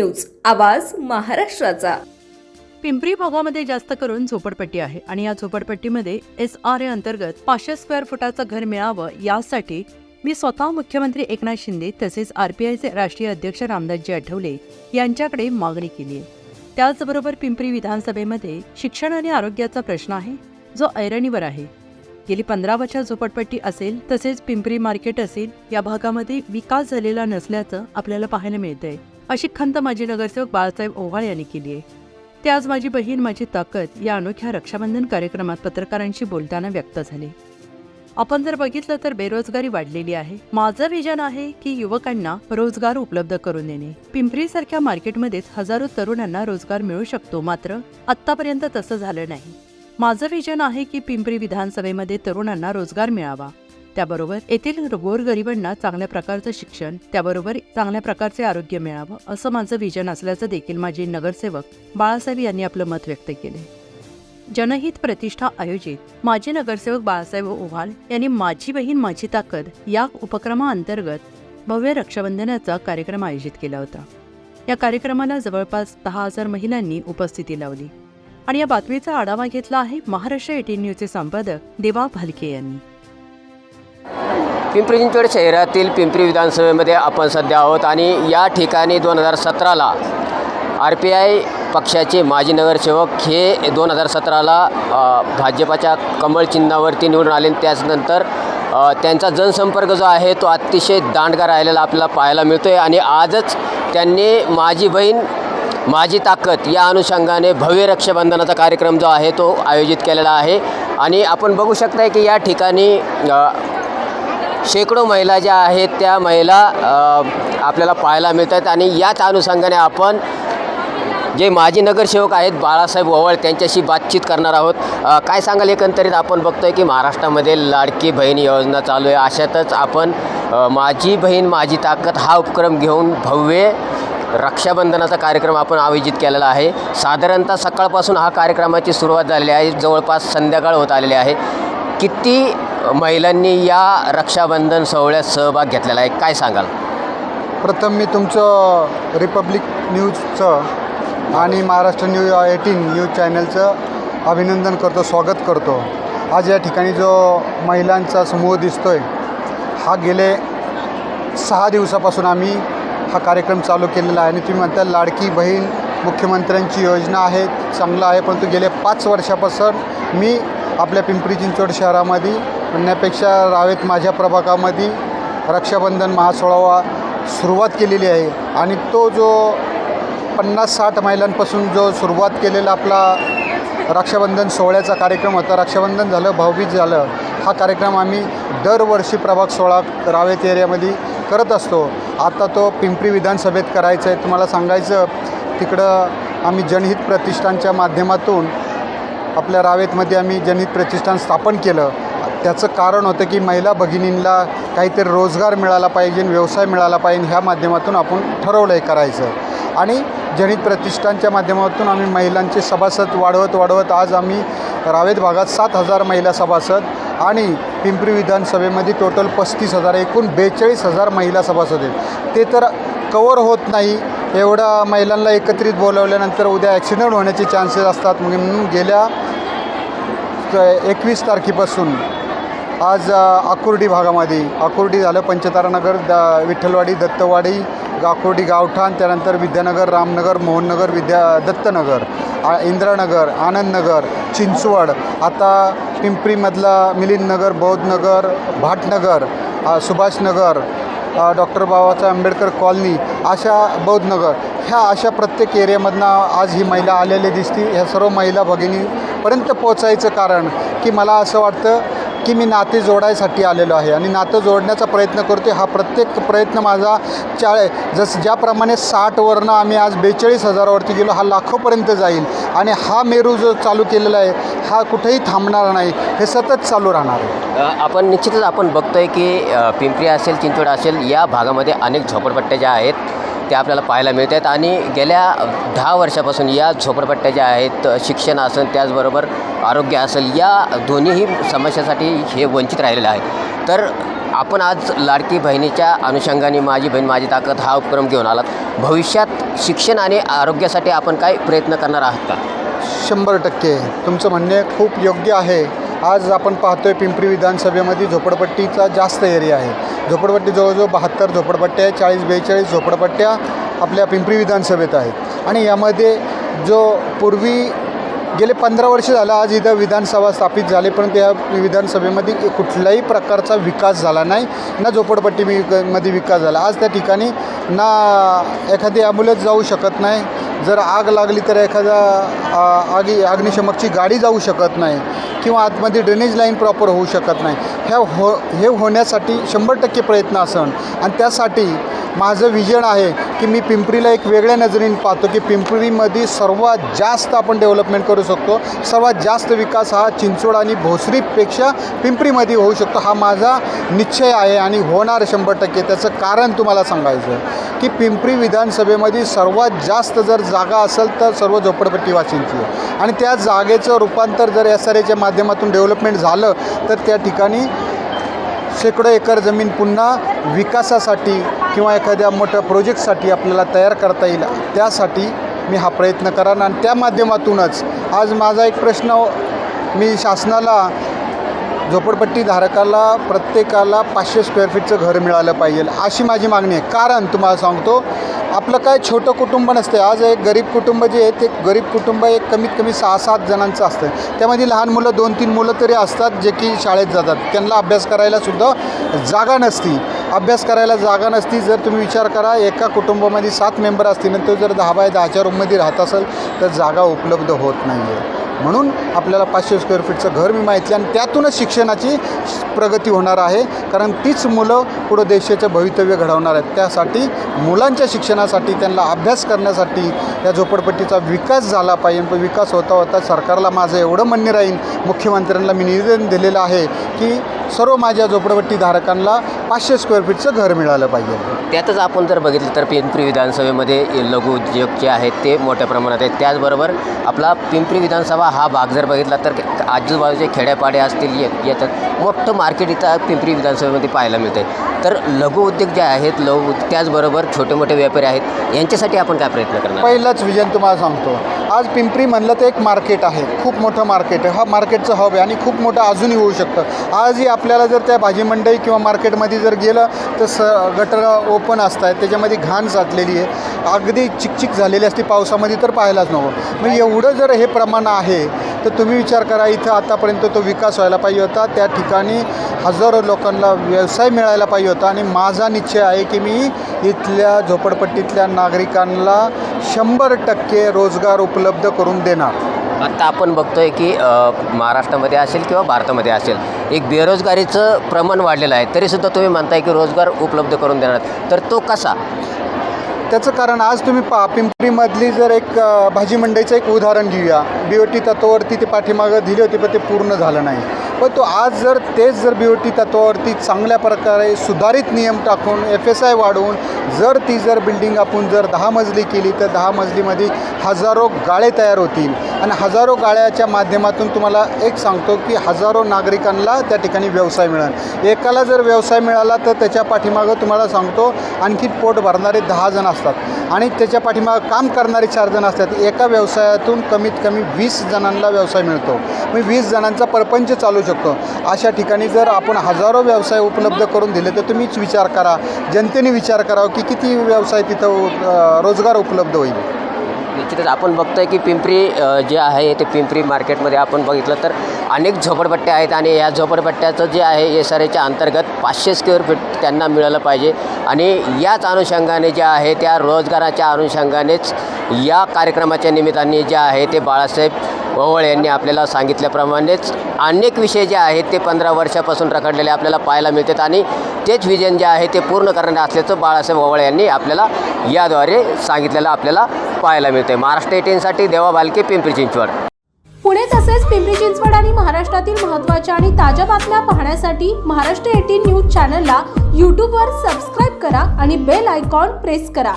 News आवाज महाराष्ट्राचा. पिंपरी भागामध्ये जास्त करून झोपडपट्टी आहे आणि या झोपडपट्टीमध्ये एस आर ए अंतर्गत पाचशे स्क्वेअर फुटाचं घर मिळावं यासाठी मी स्वतः मुख्यमंत्री एकनाथ शिंदे तसेच आरपीआयचे राष्ट्रीय अध्यक्ष रामदासजी आठवले यांच्याकडे मागणी केली आहे. त्याचबरोबर पिंपरी विधानसभेमध्ये शिक्षण आणि आरोग्याचा प्रश्न आहे जो ऐरणीवर आहे. गेली पंधरा वर्ष झोपडपट्टी असेल तसेच पिंपरी मार्केट असेल या भागामध्ये विकास झालेला नसल्याचं आपल्याला पाहायला मिळतंय. अशी खंत माजी नगरसेवक बाळासाहेब ओव्हाळ यांनी केली आहे. ते आज माझी बहीण माझी ताकद या अनोख्या रक्षाबंधन कार्यक्रमात पत्रकारांशी बोलताना व्यक्त झाले. आपण जर बघितलं तर बेरोजगारी वाढलेली आहे. माझं विजन आहे की युवकांना रोजगार उपलब्ध करून देणे. पिंपरीसारख्या मार्केटमध्येच हजारो तरुणांना रोजगार मिळू शकतो मात्र आत्तापर्यंत तसं झालं नाही. माझं विजन आहे की पिंपरी विधानसभेमध्ये तरुणांना रोजगार मिळावा. त्याबरोबर येथील गोरगरिबांना चांगल्या प्रकारचं शिक्षण त्याबरोबर चांगल्या प्रकारचे आरोग्य मिळावं असं माझं विजन असल्याचं देखील माजी नगरसेवक बाळासाहेब यांनी आपलं मत व्यक्त केले. जनहित प्रतिष्ठा आयोजित माजी नगरसेवक बाळासाहेब ओव्हाळ यांनी माझी बहीण माझी ताकद या उपक्रमाअंतर्गत भव्य रक्षाबंधनाचा कार्यक्रम आयोजित केला होता. या कार्यक्रमाला जवळपास दहा हजार महिलांनी उपस्थिती लावली. आणि या बातमीचा आढावा घेतला आहे महाराष्ट्र एटीन न्यूजचे संपादक देवा भालके यांनी. पिंपरी चिंचवड शहरातील पिंपरी विधानसभेमध्ये आपण सध्या आहोत आणि या ठिकाणी दोन हजार सतराला आर पी आय पक्षाचे माजी नगरसेवक हे दोन हजार सतराला भाजपाच्या कमळ चिन्हावरती निवडून आले. त्याचनंतर त्यांचा जनसंपर्क जो आहे तो अतिशय दांडगा राहिलेला आपल्याला पाहायला मिळतो आहे आणि आजच त्यांनी माझी बहीण माझी ताकद या अनुषंगाने भव्य रक्षाबंधनाचा कार्यक्रम जो आहे तो आयोजित केलेला आहे. आणि आपण बघू शकताय की या ठिकाणी शेकडो महिला ज्या आहेत त्या महिला आपल्याला पाहायला मिळत आहेत आणि याच अनुषंगाने आपण जे माजी नगरसेवक आहेत बाळासाहेब ओवळ त्यांच्याशी बातचीत करणार आहोत. काय सांगाल? एकंदरीत आपण बघतोय की महाराष्ट्रामध्ये लाडकी बहीण योजना चालू आहे. अशातच आपण माझी बहीण माझी ताकद हा उपक्रम घेऊन भव्य रक्षाबंधनाचा कार्यक्रम आपण आयोजित केलेला आहे. साधारणतः सकाळपासून हा कार्यक्रमाची सुरुवात झालेली आहे. जवळपास संध्याकाळ होत आलेली आहे. किती महिलांनी या रक्षाबंधन सोहळ्यात सहभाग घेतलेला आहे. काय सांगाल? प्रथम मी तुमचं रिपब्लिक न्यूजचं आणि महाराष्ट्र न्यूज एटीन न्यूज चॅनलचं अभिनंदन करतो स्वागत करतो. आज या ठिकाणी जो महिलांचा समूह दिसतोय हा गेले सहा दिवसापासून आम्ही हा कार्यक्रम चालू केलेला आहे. आणि तुम्ही म्हणता लाडकी बहीण मुख्यमंत्र्यांची योजना आहे चांगलं आहे परंतु गेले पाच वर्षापासून मी आपल्या पिंपरी चिंचवड शहरामध्ये म्हणण्यापेक्षा रावेत माझ्या प्रभागामध्ये रक्षाबंधन महासोळावा सुरुवात केलेली आहे. आणि तो जो पन्नास साठ महिलांपासून जो सुरुवात केलेला आपला रक्षाबंधन सोहळ्याचा कार्यक्रम होता रक्षाबंधन झालं भाऊबीज झालं हा कार्यक्रम आम्ही दरवर्षी प्रभाग सोळा रावेत एरियामध्ये करत असतो. आता तो पिंपरी विधानसभेत करायचं आहे तुम्हाला सांगायचं तिकडं आम्ही जनहित प्रतिष्ठानच्या माध्यमातून आपल्या रावेतमध्ये आम्ही जनहित प्रतिष्ठान स्थापन केलं. त्याचं कारण होतं की महिला भगिनींना काहीतरी रोजगार मिळाला पाहिजे व्यवसाय मिळाला पाहिजे ह्या माध्यमातून आपण ठरवलं आहे करायचं. आणि जनित प्रतिष्ठानच्या माध्यमातून आम्ही महिलांचे सभासद वाढवत वाढवत आज आम्ही रावेत भागात सात हजार महिला सभासद आणि पिंपरी विधानसभेमध्ये टोटल पस्तीस हजार एकूण बेचाळीस हजार महिला सभासद आहेत. ते तर कवर होत नाही. एवढ्या महिलांना एकत्रित बोलवल्यानंतर उद्या ॲक्सिडेंट होण्याचे चान्सेस असतात. म्हणून गेल्या एकवीस तारखेपासून आज आकुर्डी भागामध्ये. आकुर्डी झालं पंचतारानगर द विठ्ठलवाडी दत्तवाडी आकुर्डी गावठाण त्यानंतर विद्यानगर रामनगर मोहननगर विद्या दत्तनगर आ इंद्रानगर आनंदनगर चिंचवड आता पिंपरीमधला मिलिंदनगर बौद्धनगर भाटनगर सुभाषनगर डॉक्टर बाबासाहेब आंबेडकर कॉलनी अशा बौद्धनगर ह्या अशा प्रत्येक एरियामधनं आज ही महिला आलेली दिसती. ह्या सर्व महिला भगिनीपर्यंत पोचायचं कारण की मला असं वाटतं की मी नाते जोडायसाठी आलेलो आहे आणि नातं जोडण्याचा प्रयत्न करतो हा प्रत्येक प्रयत्न माझा चाळे जसं ज्याप्रमाणे साठवरनं आम्ही आज बेचाळीस हजारावरती गेलो हा लाखोपर्यंत जाईल. आणि हा मेरू जो चालू केलेला आहे हा कुठेही थांबणार नाही. हे सतत चालू राहणार आहे. आपण निश्चितच आपण बघतोय की पिंपरी असेल चिंचवड असेल या भागामध्ये अनेक झोपडपट्ट्या ज्या आहेत ते आपल्याला पाहायला मिळत आहेत आणि गेल्या दहा वर्षापासून या झोपडपट्ट्या ज्या आहेत शिक्षण असेल त्याचबरोबर आरोग्य असेल या दोन्हीही समस्यासाठी हे वंचित राहिलेलं आहे तर आपण आज लाडकी बहिणीच्या अनुषंगाने माझी बहीण माझी ताकद हा उपक्रम घेऊन आलात. भविष्यात शिक्षण आणि आरोग्यासाठी आपण काय प्रयत्न करणार आहात का? शंभर टक्के. तुमचं म्हणणे खूप योग्य आहे. आज आपण पाहतोय पिंपरी विधानसभेमध्ये झोपडपट्टीचा जास्त एरिया आहे. झोपडपट्टी जवळजवळ बहात्तर झोपडपट्ट्या आहे चाळीस बेचाळीस झोपडपट्ट्या आपल्या पिंपरी विधानसभेत आहेत. आणि यामध्ये जो पूर्वी गेले पंधरा वर्ष झालं आज इथं विधानसभा स्थापित झाली परंतु या विधानसभेमध्ये कुठल्याही प्रकारचा विकास झाला नाही ना झोपडपट्टी मध्ये विकास झाला. आज त्या ठिकाणी ना एखादी ॲम्ब्युलन्स जाऊ शकत नाही जर आग लागली तर एखादा आगी अग्निशमकची गाडी जाऊ शकत नाही किंवा आतमध्ये ड्रेनेज लाईन प्रॉपर होऊ शकत नाही. ह्या हो हे होण्यासाठी शंभर टक्के प्रयत्न असन. आणि त्यासाठी माझं विजन आहे की मी पिंपरीला एक वेगळ्या नजरेने पाहतो की पिंपरीमध्ये सर्वात जास्त आपण डेव्हलपमेंट करू शकतो. सर्वात जास्त विकास हा चिंचोड आणि भोसरीपेक्षा पिंपरीमध्ये होऊ शकतो. हा माझा निश्चय आहे आणि होणार शंभर टक्के. त्याचं कारण तुम्हाला सांगायचं की पिंपरी विधानसभेमध्ये सर्वात जास्त जर जागा असेल तर सर्व झोपडपट्टीवासींची आहे. आणि त्या जागेचं रूपांतर जर एस आर एच्या माध्यमातून डेव्हलपमेंट झालं तर त्या ठिकाणी शेकडो एकर जमीन पुन्हा विकासासाठी किंवा एखाद्या मोठ्या प्रोजेक्टसाठी आपल्याला तयार करता येईल त्यासाठी मी हा प्रयत्न करान आणि त्या माध्यमातूनच आज माझा एक प्रश्न मी शासनाला झोपडपट्टी धारकाला प्रत्येकाला पाचशे स्क्वेअर फीटचं घर मिळालं पाहिजे अशी माझी मागणी आहे. कारण तुम्हाला सांगतो आपलं काय छोटं कुटुंब नसते. आज एक गरीब कुटुंब जे आहे ते गरीब कुटुंब एक कमीत कमी सहा सात जणांचं असतं. त्यामध्ये लहान मुलं दोन तीन मुलं तरी असतात जे की शाळेत जातात. त्यांना अभ्यास करायला सुद्धा जागा नसती. अभ्यास करायला जागा नसती जर तुम्ही विचार करा एका कुटुंबामध्ये सात मेंबर असतील आणि तो जर दहा बाय दहाच्या रूममध्ये राहत असेल तर जागा उपलब्ध होत नाही आहे म्हणून आपल्याला पाचशे स्क्वेअर फीटचं घर मी माहिती आणि त्यातूनच शिक्षणाची प्रगती होणार आहे. कारण तीच मुलं पुढं देशाचं भवितव्य घडवणार आहेत. त्यासाठी मुलांच्या शिक्षणासाठी त्यांना अभ्यास करण्यासाठी या झोपडपट्टीचा विकास झाला पाहिजे. पण विकास होता होता सरकारला माझं एवढं म्हणणे राहील मुख्यमंत्र्यांना मी निवेदन दिलेलं आहे की सर्व माझ्या झोपडपट्टी धारकांना पाचशे स्क्वेअर फीटचं घर मिळालं पाहिजे. त्यातच आपण जर बघितलं तर पिंपरी विधानसभेमध्ये लघु उद्योग जे आहेत ते मोठ्या प्रमाणात आहेत. त्याचबरोबर आपला पिंपरी विधानसभा हा भाग जर बघितला तर आजूबाजूचे खेड्यापाडे असतील ये मोठं मार्केट इथं पिंपरी विधानसभेमध्ये पाहायला मिळते तर लघु उद्योग जे आहेत लघु त्याचबरोबर छोटे मोठे व्यापारी आहेत यांच्यासाठी आपण काय प्रयत्न करणार? पहिलंच विजन तुम्हाला सांगतो. आज पिंपरी म्हणलं तर एक मार्केट आहे. खूप मोठं मार्केट आहे. हा मार्केटचं हब आहे आणि खूप मोठं अजूनही होऊ शकतं. आजही आपल्याला जर त्या भाजी मंडई किंवा मार्केटमध्ये जर गेलं तर स गटर ओपन असतात. त्याच्यामध्ये घाण साठलेली आहे. अगदी चिकचिक झालेली असते. पावसामध्ये तर पाहायलाच नको. मग एवढं जर हे प्रमाण आहे तर तुम्ही विचार करा इथं आतापर्यंत तो विकास व्हायला पाहिजे होता. त्या ठिकाणी हजारो लोकांना व्यवसाय मिळायला पाहिजे होता. आणि माझा निश्चय आहे की मी इथल्या झोपडपट्टीतल्या नागरिकांना शंभर टक्के रोजगार उपलब्ध करून देणार. आत्ता आपण बघतोय की महाराष्ट्रामध्ये असेल किंवा भारतामध्ये असेल एक बेरोजगारीचं प्रमाण वाढलेलं आहे. तरीसुद्धा तुम्ही म्हणताय की रोजगार उपलब्ध करून देणार. तर तो कसा? त्याचं कारण आज तुम्ही पा पिंपरीमधली जर एक भाजी मंडईचं एक उदाहरण घेऊया. बी ओ टी तत्वावरती ते पाठीमागं दिली होती पण ते पूर्ण झालं नाही. पण तो आज जर तेच जर बी ओ टी तत्वावरती चांगल्या प्रकारे सुधारित नियम टाकून एफ एस आय वाढवून जर ती जर बिल्डिंग आपण जर दहा मजली केली तर दहा मजलीमध्ये हजारो गाळे तयार होतील. आणि हजारो गाळ्याच्या माध्यमातून तुम्हाला एक सांगतो की हजारो नागरिकांना त्या ठिकाणी व्यवसाय मिळेल. एकाला जर व्यवसाय मिळाला तर त्याच्या पाठीमागं तुम्हाला सांगतो आणखी पोट भरणारे दहा जण असतात. आणि त्याच्या पाठीमागं काम करणारे चार जण असतात. एका व्यवसायातून कमीत कमी वीस जणांना व्यवसाय मिळतो. मी वीस जणांचा परपंच चालू शकतो. अशा ठिकाणी जर आपण हजारो व्यवसाय उपलब्ध करून दिले तर तुम्हीच विचार करा. जनतेने विचार करावा की किती व्यवसाय तिथं रोजगार उपलब्ध होईल. निश्चितच आपण बघतोय की पिंपरी जे आहे ते पिंपरी मार्केटमध्ये आपण बघितलं तर अनेक झोपडपट्ट्या आहेत आणि या झोपडपट्ट्याचं जे आहे एस आर एच्या अंतर्गत पाचशे स्क्वेअर फीट त्यांना मिळालं पाहिजे. आणि याच अनुषंगाने जे आहे त्या रोजगाराच्या अनुषंगानेच या कार्यक्रमाच्या निमित्ताने जे आहे ते बाळासाहेब ओवळ यांनी आपल्याला सांगितल्याप्रमाणेच अनेक विषय जे आहेत ते पंधरा वर्षापासून रखडलेले आपल्याला पाहायला मिळतात आणि तेच विजन जे आहे ते पूर्ण करणार असल्याचं बाळासाहेब ओवळ यांनी आपल्याला याद्वारे सांगितलेलं आपल्याला पाहायला मिळते महाराष्ट्र एटीनसाठी देवा बालके पिंपरी चिंचवड. पुणे तसेच पिंपरी चिंचवड आणि महाराष्ट्रातील महत्त्वाच्या आणि ताज्या बातम्या पाहण्यासाठी महाराष्ट्र एटीन न्यूज चॅनलला यूट्यूबवर सबस्क्राईब करा आणि बेल आयकॉन प्रेस करा.